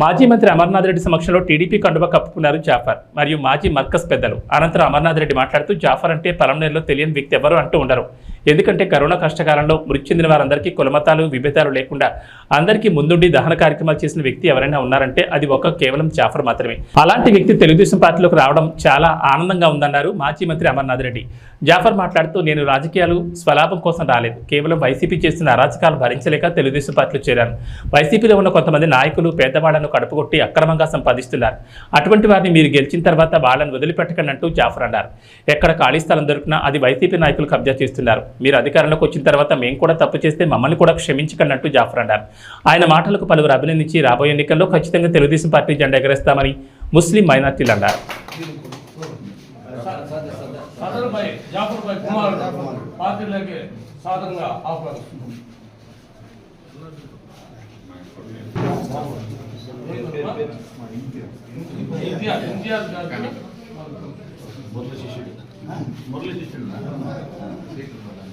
మాజీ మంత్రి అమర్నాథ్ రెడ్డి సమక్షంలో టీడీపీ కండువ కప్పుకున్నారు జాఫర్. మరియు మాజీ మర్కస్ పెద్దలు. అనంతరం అమర్నాథ్ రెడ్డి మాట్లాడుతూ జాఫర్ అంటే పలంనేరులో తెలియని వ్యక్తి ఎవరు అంటూ ఉండరు. ఎందుకంటే కరోనా కష్టకాలంలో మృతి చెందిన వారందరికీ కులమతాలు విభేదాలు లేకుండా అందరికీ ముందుండి దహన కార్యక్రమాలు చేసిన వ్యక్తి ఎవరైనా ఉన్నారంటే అది ఒక కేవలం జాఫర్ మాత్రమే. అలాంటి వ్యక్తి తెలుగుదేశం పార్టీలోకి రావడం చాలా ఆనందంగా ఉందన్నారు మాజీ మంత్రి అమర్నాథ్ రెడ్డి. జాఫర్ మాట్లాడుతూ నేను రాజకీయాలు స్వలాభం కోసం రాలేదు. కేవలం వైసీపీ చేస్తున్న అరాచకాలు భరించలేక తెలుగుదేశం పార్టీలో చేరాను. వైసీపీలో ఉన్న కొంతమంది నాయకులు పేదవాళ్ళను కడుపుకొట్టి అక్రమంగా సంపాదిస్తున్నారు. అటువంటి వారిని మీరు గెలిచిన తర్వాత వాళ్ళని వదిలిపెట్టకండి అంటూ జాఫర్ అన్నారు. ఎక్కడ ఖాళీ స్థలం దొరికినా అది వైసీపీ నాయకులు కబ్జా చేస్తున్నారు. మీరు అధికారంలోకి వచ్చిన తర్వాత మేము కూడా తప్పు చేస్తే మమ్మల్ని కూడా క్షమించకండి అంటూ జాఫర్ అన్నారు. ఆయన మాటలకు పలువురు అభినందించి రాబోయే ఎన్నికల్లో ఖచ్చితంగా తెలుగుదేశం పార్టీ జెండా ఎగరేస్తామని ముస్లిం మైనార్టీలు అన్నారు. సదర్ భాయ్ మురళి శిష్యుడు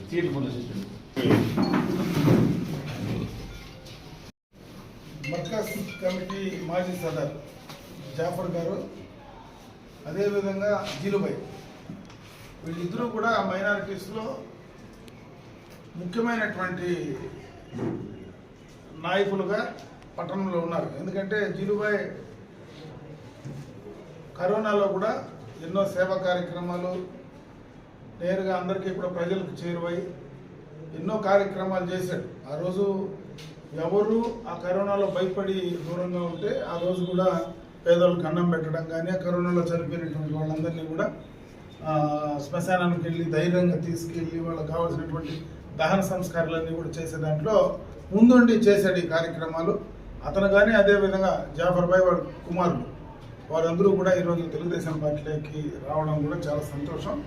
సీట్లు మురళి శిష్యుడు మర్కజ్ కమిటీ మాజీ సదర్ జాఫర్ గారు అదేవిధంగా జీలుబాయ్. వీళ్ళిద్దరూ కూడా మైనారిటీస్లో ముఖ్యమైనటువంటి నాయకులుగా పట్టణంలో ఉన్నారు. ఎందుకంటే జీలుబాయ్ కరోనాలో కూడా ఎన్నో సేవా కార్యక్రమాలు నేరుగా అందరికీ కూడా ప్రజలకు చేరువై ఎన్నో కార్యక్రమాలు చేశాడు. ఆ రోజు ఎవరు ఆ కరోనాలో భయపడి దూరంగా ఉంటే ఆ రోజు కూడా పేదలకు అన్నం పెట్టడం కానీ ఆ కరోనాలో చనిపోయినటువంటి వాళ్ళందరినీ కూడా శ్మశానానికి వెళ్ళి ధైర్యంగా తీసుకెళ్ళి వాళ్ళకి కావాల్సినటువంటి దహన సంస్కారాలన్నీ కూడా చేసే దాంట్లో ముందుండి చేశాడు ఈ కార్యక్రమాలు. అతను కానీ అదేవిధంగా జాఫర్ భాయ్ కుమారుడు వారందరూ కూడా ఈరోజు తెలుగుదేశం పార్టీలోకి రావడం కూడా చాలా సంతోషం.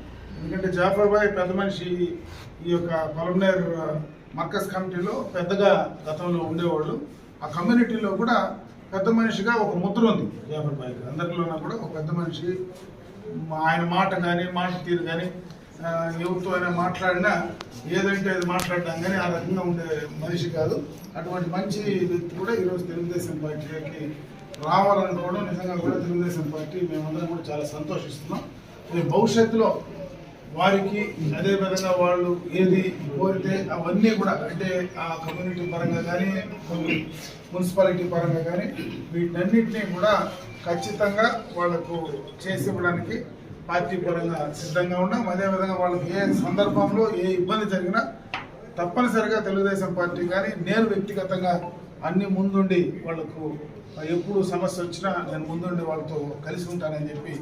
ఎందుకంటే జాఫర్ భాయ్ పెద్ద మనిషి ఈ యొక్క పలమనేర్ మర్కజ్ కమిటీలో పెద్దగా గతంలో ఉండేవాళ్ళు. ఆ కమ్యూనిటీలో కూడా పెద్ద మనిషిగా ఒక ముద్ర ఉంది జాఫర్ భాయ్కి అందరిలోనూ కూడా ఒక పెద్ద మనిషి మా- ఆయన మాట కానీ మాట తీరు కానీ ఎవరితో అయినా మాట్లాడినా ఏదంటే అది మాట్లాడడం కానీ ఆ రకంగా ఉండే మనిషి కాదు. అటువంటి మంచి వ్యక్తి కూడా ఈరోజు తెలుగుదేశం పార్టీకి రావాలనుకోవడం నిజంగా కూడా తెలుగుదేశం పార్టీ మేమందరం కూడా చాలా సంతోషిస్తున్నాం. ఇది భవిష్యత్తులో వారికి అదే విధంగా వాళ్ళు ఏది కోరితే అవన్నీ కూడా అంటే ఆ కమ్యూనిటీ పరంగా కానీ కొన్ని మున్సిపాలిటీ పరంగా కానీ వీటన్నిటినీ కూడా ఖచ్చితంగా వాళ్ళకు చేసి ఇవ్వడానికి పార్టీ పరంగా సిద్ధంగా ఉన్నాం. అదేవిధంగా వాళ్ళకి ఏ సందర్భంలో ఏ ఇబ్బంది జరిగినా తప్పనిసరిగా తెలుగుదేశం పార్టీ కానీ నేను వ్యక్తిగతంగా అన్ని ముందుండి వాళ్ళకు ఎప్పుడు సమస్య వచ్చినా నేను ముందుండి వాళ్ళతో కలిసి ఉంటానని చెప్పి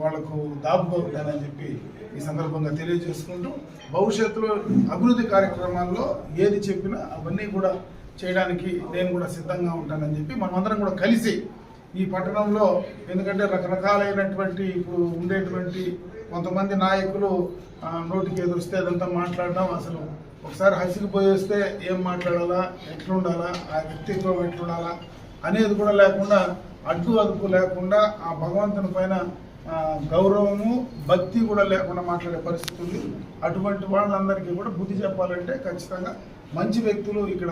వాళ్ళకు దాపుగా చెప్పి ఈ సందర్భంగా తెలియజేసుకుంటూ భవిష్యత్తులో అభివృద్ధి కార్యక్రమాల్లో ఏది చెప్పినా అవన్నీ కూడా చేయడానికి నేను కూడా సిద్ధంగా ఉంటానని చెప్పి మనమందరం కూడా కలిసి ఈ పట్టణంలో ఎందుకంటే రకరకాలైనటువంటి ఇప్పుడు ఉండేటువంటి కొంతమంది నాయకులు నోటికి ఎదురుస్తే అదంతా మాట్లాడడం అసలు ఒకసారి హసిగిపోయి వస్తే ఏం మాట్లాడాలా ఎట్లుండాలా ఆ వ్యక్తిత్వం ఎట్లుండాలా అనేది కూడా లేకుండా అడ్డు అదుపు లేకుండా ఆ భగవంతుని పైన గౌరవము భక్తి కూడా లేకుండా మాట్లాడే పరిస్థితి ఉంది. అటువంటి వాళ్ళందరికీ కూడా బుద్ధి చెప్పాలంటే ఖచ్చితంగా మంచి వ్యక్తులు ఇక్కడ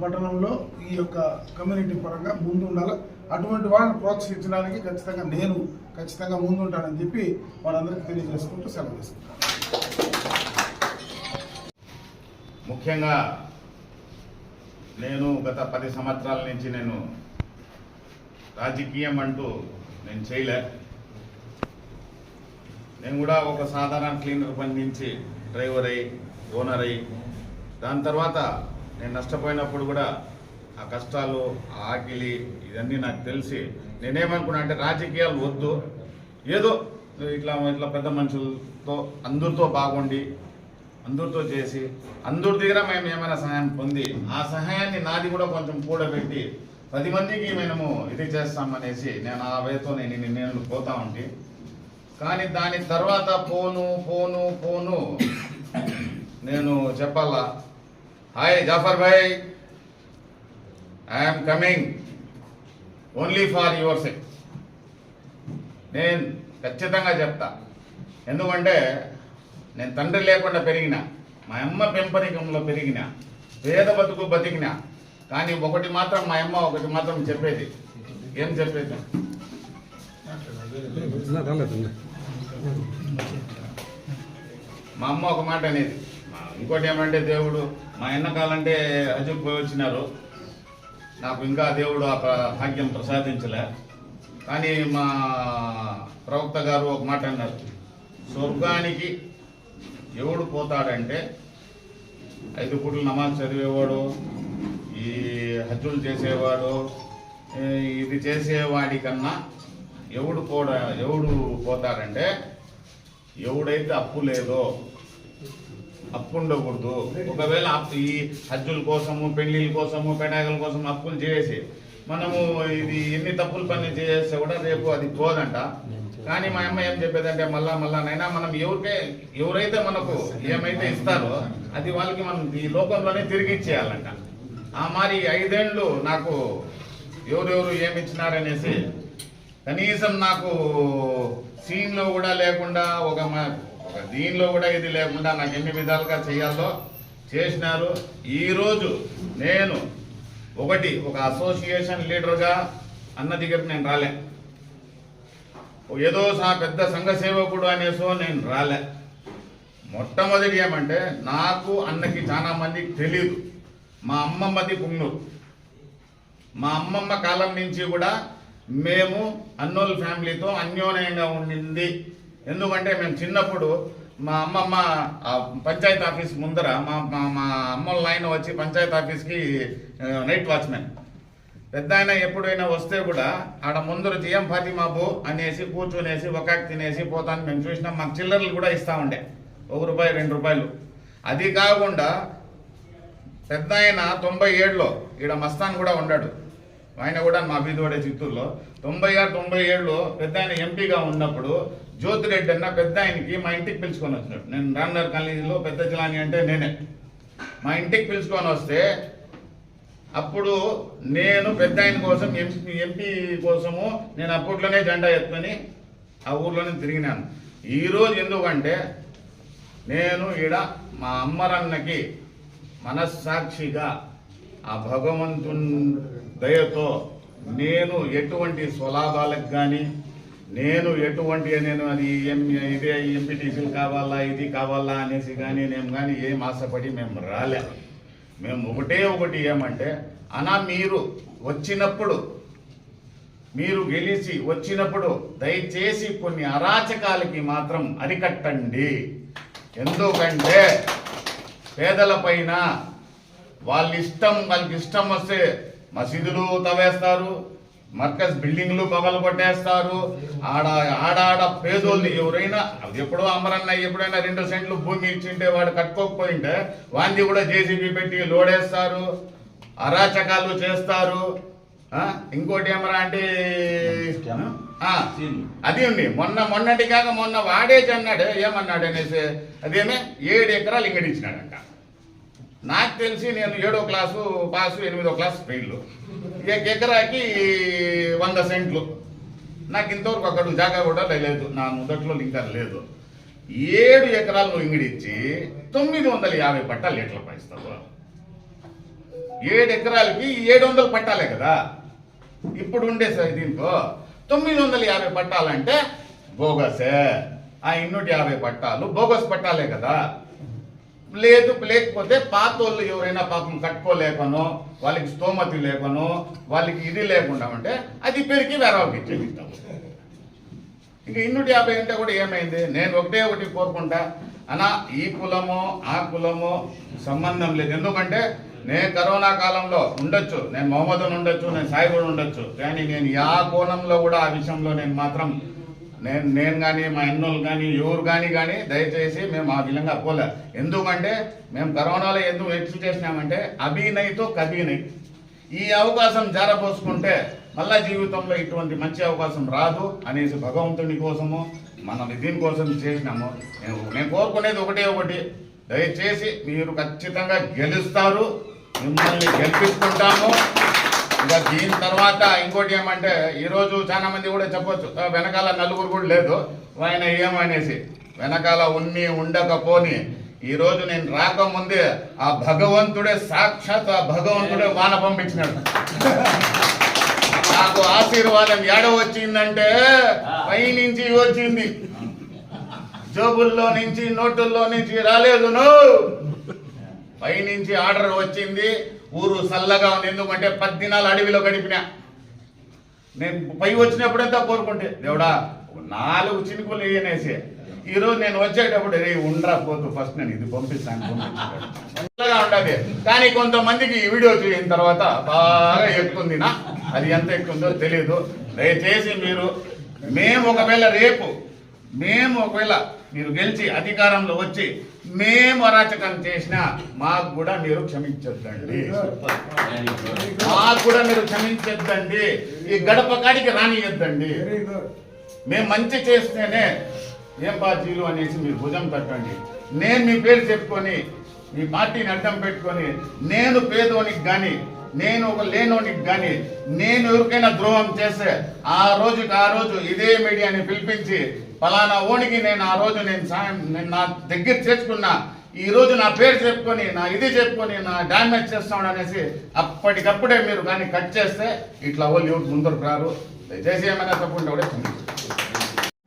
పట్టణంలో ఈ యొక్క కమ్యూనిటీ పరంగా ముందు ఉండాలి అటువంటి వాళ్ళని ప్రోత్సహించడానికి ఖచ్చితంగా నేను ఖచ్చితంగా ముందుంటానని చెప్పి వాళ్ళందరికీ తెలియజేసుకుంటూ సెలవు తీసుకుంటాను. ముఖ్యంగా నేను గత పది సంవత్సరాల నుంచి నేను రాజకీయం అంటూ నేను చేయలే. నేను కూడా ఒక సాధారణ క్లీనర్ పని నుంచి డ్రైవర్ అయ్యి ఓనర్ అయ్యి దాని తర్వాత నేను నష్టపోయినప్పుడు కూడా ఆ కష్టాలు ఆ ఆకిలి ఇవన్నీ నాకు తెలిసి నేనేమనుకున్నా అంటే రాజకీయాలు వద్దు. ఏదో ఇట్లా ఇట్లా పెద్ద మనుషులతో అందరితో బాగుండి అందరితో చేసి అందరి దగ్గర మేము ఏమైనా సహాయం పొంది ఆ సహాయాన్ని నాది కూడా కొంచెం కూడబెట్టి పది మందికి మేము ఇది చేస్తామనేసి నేను ఆ వేతో నేను నేను పోతా ఉంటే. కానీ దాని తర్వాత పోను పోను పోను. నేను చెప్పాలా? Hi Jafar bhai. I'm coming only for your sake నేను ఖచ్చితంగా చెప్తా. ఎందుకంటే నేను తండ్రి లేకుండా పెరిగిన మా అమ్మ పెంపరికంలో పెరిగిన పేద బతుకు బతికిన కానీ ఒకటి మాత్రం మా అమ్మ ఒకటి మాత్రం చెప్పేది. ఏం చెప్పేది? మా అమ్మ ఒక మాట అనేది. ఇంకోటి ఏమంటే దేవుడు మా ఎన్నకాలంటే హజ్జుకు పోయి వచ్చినారు. నాకు ఇంకా దేవుడు ఆ భాగ్యం ప్రసాదించలే. కానీ మా ప్రవక్త గారు ఒక మాట అన్నారు. స్వర్గానికి ఎవడు పోతాడంటే ఐదు పూటలు నమాజ్ చదివేవాడు ఈ హజ్జులు చేసేవాడు ఇది చేసేవాడి కన్నా ఎవడు కూడా ఎవడు పోతారంటే ఎవడైతే అప్పు లేదో అప్పు ఉండకూడదు. ఒకవేళ అప్పు ఈ హజ్జుల కోసము పెళ్ళిళ్ళ కోసము పెడాగల కోసం అప్పులు చేసి మనము ఇది ఎన్ని తప్పులు పని చేస్తే కూడా రేపు అది పోదంట. కానీ మా అమ్మ ఏం చెప్పేదంటే మళ్ళా మళ్ళా నైనా మనం ఎవరికే ఎవరైతే మనకు ఏమైతే ఇస్తారో అది వాళ్ళకి మనం ఈ లోకంలోనే తిరిగి ఇచ్చేయాలంట. ఆ మరి ఐదేండ్లు నాకు ఎవరెవరు ఏమి ఇచ్చినారనేసి కనీసం నాకు సీన్లో కూడా లేకుండా ఒక ఒక దీనిలో కూడా ఇది లేకుండా నాకు ఎన్ని విధాలుగా చేయాలో చేసినారు. ఈరోజు నేను ఒకటి ఒక అసోసియేషన్ లీడర్గా అన్న దగ్గర నేను రాలే. ఏదో సా పెద్ద సంఘ సేవకుడు అనేసో నేను రాలే. మొట్టమొదటి ఏమంటే నాకు అన్నకి చాలా మందికి తెలియదు మా అమ్మమ్మది పుంగూరు మా అమ్మమ్మ కాలం నుంచి కూడా మేము అన్నోల్ ఫ్యామిలీతో అన్యోన్యంగా ఉండింది. ఎందుకంటే మేము చిన్నప్పుడు మా అమ్మమ్మ పంచాయతీ ఆఫీస్ ముందర మా మా మా అమ్మోళ్ళ ఆయన వచ్చి పంచాయతీ ఆఫీస్కి నైట్ వాచ్మెన్. పెద్ద ఆయన ఎప్పుడైనా వస్తే కూడా ఆడ ముందర జిఎం ఫాతిమాబు అనేసి కూర్చునేసి ఒకాకి తినేసి పోతాను. మేము చూసినాం మాకు చిల్లర్లు కూడా ఇస్తా ఉండే. ఒక రూపాయి రెండు రూపాయలు. అది కాకుండా పెద్ద ఆయన తొంభై ఏడులో ఈడ మస్తాన్ కూడా ఉన్నాడు ఆయన కూడా మా బీదోడే చిత్తూరులో. తొంభై ఆరు తొంభై ఏడులో పెద్ద ఆయన ఎంపీగా ఉన్నప్పుడు జ్యోతిరెడ్డి అన్న పెద్ద ఆయనకి మా ఇంటికి పిలుచుకొని వచ్చినాడు. నేను రామ్నగర్ కాలేజీలో పెద్ద జిలాని అంటే నేనే. మా ఇంటికి పిలుచుకొని వస్తే అప్పుడు నేను పెద్ద ఆయన కోసం ఎంపీ ఎంపీ కోసము నేను అప్పట్లోనే జెండా ఎత్తుకొని ఆ ఊర్లోనే తిరిగినాను. ఈరోజు ఎందుకంటే నేను ఈడ మా అమ్మరన్నకి మనస్సాక్షిగా ఆ భగవంతుని దయతో నేను ఎటువంటి స్వలాభాలకు కానీ నేను ఎటువంటి నేను అది ఎం ఇదే ఎంపీటీసీలు కావాలా ఇది కావాలా అనేసి కానీ నేను కానీ ఏం ఆశపడి మేము రాలే. మేము ఒకటే ఒకటి ఏమంటే అనా మీరు వచ్చినప్పుడు మీరు గెలిచి వచ్చినప్పుడు దయచేసి కొన్ని అరాచకాలకి మాత్రం అరికట్టండి. ఎందుకంటే పేదల పైన వాళ్ళ ఇష్టం వాళ్ళకి ఇష్టం వస్తే మసీదులు తవ్వేస్తారు మర్కజ్ బిల్డింగ్లు పగలు కొట్టేస్తారు ఆడ ఆడాడ పేదోళ్ళని ఎవరైనా ఎప్పుడో అమరన్న ఎప్పుడైనా రెండు సెంట్లు భూమి ఇచ్చింటే వాడు కట్టుకోకపోయింటే వాంది కూడా జేసీబీ పెట్టి లోడేస్తారు అరాచకాలు చేస్తారు. ఇంకోటి ఏమరా అంటే అది ఉంది. మొన్న మొన్నటి కాక మొన్న వాడేసి అన్నాడు ఏమన్నాడు అనేసి అదేమే? ఏడు ఎకరాలు ఇంగడిచ్చినాడంట నాకు తెలిసి నేను ఏడో క్లాసు పాసు ఎనిమిదో క్లాస్ ఫెయిల్. ఇక ఎకరాకి వంద సెంట్లు. నాకు ఇంతవరకు అక్కడ జాగా కూడా లేదు. నా మొదట్లో ఇంకా లేదు. ఏడు ఎకరాలు నువ్వు ఇంగిడిచ్చి తొమ్మిది వందల యాభై పట్టాలు ఎట్లా పైస్తావు ఏడు ఎకరాలకి ఏడు వందలు పట్టాలే కదా? ఇప్పుడు ఉండే సార్ దీంతో తొమ్మిది వందల యాభై పట్టాలంటే బోగసే. ఆ ఇన్నూటి యాభై పట్టాలు బోగస్ పట్టాలే కదా? లేదు లేకపోతే పాత వాళ్ళు ఎవరైనా పాపం కట్టుకోలేకనో వాళ్ళకి స్తోమతి లేకనో వాళ్ళకి ఇది లేకుండా ఉంటే అది పెరిగి వేరే వాళ్ళకి ఇంకా ఇన్నూటి యాభై అంటే కూడా ఏమైంది? నేను ఒకటే ఒకటి కోరుకుంటా. అనా ఈ కులము ఆ కులము సంబంధం లేదు. ఎందుకంటే నేను కరోనా కాలంలో ఉండొచ్చు. నేను మొహమ్మదన్ ఉండొచ్చు నేను సాయిబుడు ఉండొచ్చు. కానీ నేను యా కోణంలో కూడా ఆ విషయంలో నేను మాత్రం నేను నేను కానీ మా ఎన్నోళ్ళు కానీ ఎవరు కానీ కానీ దయచేసి మేము ఆ విధంగా పోలే. ఎందుకంటే మేము కరోనాలో ఎందుకు ఎక్స్ చేసినామంటే అభినయ్తో కబీనయ్ ఈ అవకాశం జారపోసుకుంటే మళ్ళా జీవితంలో ఇటువంటి మంచి అవకాశం రాదు అనేసి భగవంతుని కోసము మనం దీనికోసం చేసినాము. నేను నేను కోరుకునేది ఒకటే ఒకటి. దయచేసి మీరు ఖచ్చితంగా గెలుస్తారు. మిమ్మల్ని గెలిపించుకుంటాము. ఇంకా దీని తర్వాత ఇంకోటి ఏమంటే ఈరోజు చాలా మంది కూడా చెప్పొచ్చు "ఆ, వెనకాల నలుగురు కూడా లేదు ఆయన ఏమనేసి వెనకాల ఉన్ని ఉండకపోని. ఈ రోజు నేను రాకముందే ఆ భగవంతుడే సాక్షాత్ ఆ భగవంతుడే వాన పంపించినాడు. నాకు ఆశీర్వాదం ఏడ వచ్చిందంటే పై నుంచి వచ్చింది. జోబుల్లో నుంచి నోటుల్లో నుంచి రాలేదు నువ్వు పై నుంచి ఆర్డర్ వచ్చింది. ఊరు చల్లగా ఉంది. ఎందుకంటే పద్దినాలు అడవిలో గడిపిన. నేను పై వచ్చినప్పుడంతా కోరుకుంటే దేవుడా నాలుగు చినుకులు వేయనేసి ఈరోజు నేను వచ్చేటప్పుడు రే ఉండరా పోతు ఫస్ట్ నేను ఇది పంపిస్తాను చల్లగా ఉండదు కానీ కొంతమందికి ఈ వీడియో చూసిన తర్వాత బాగా ఎక్కుతుంది నా అది ఎంత ఎక్కుందో తెలియదు దయచేసి మీరు మేము ఒకవేళ రేపు మేము ఒకవేళ మీరు గెలిచి అధికారంలో వచ్చి మేము అరాచకం చేసినా మాకు కూడా మీరు క్షమించొద్దండి. మాకు కూడా మీరు క్షమించొద్దండి. ఈ గడప కాడికి రానియొద్దండి. మేము మంచి చేస్తేనే ఏం పార్టీలు అనేసి మీరు భుజం తట్టండి. నేను మీ పేరు చెప్పుకొని మీ పార్టీని అడ్డం పెట్టుకొని నేను పేదోనికి కానీ నేను ఒక లేనోనికి కానీ నేను ఎవరికైనా ద్రోహం చేస్తే ఆ రోజుకి ఆ రోజు ఇదే మీడియాని పిలిపించి పలానా ఓనికి నేను ఆ రోజు నేను సాయం నేను నా దగ్గర చేర్చుకున్నా ఈ రోజు నా పేరు చెప్పుకొని నా ఇది చెప్పుకొని నా డామేజ్ చేస్తాడు అనేసి అప్పటికప్పుడే మీరు కానీ కట్ చేస్తే ఇట్లా వాళ్ళు ఎవరు ముందరకు రారు. దయచేసి ఏమైనా తప్పుంటే కూడా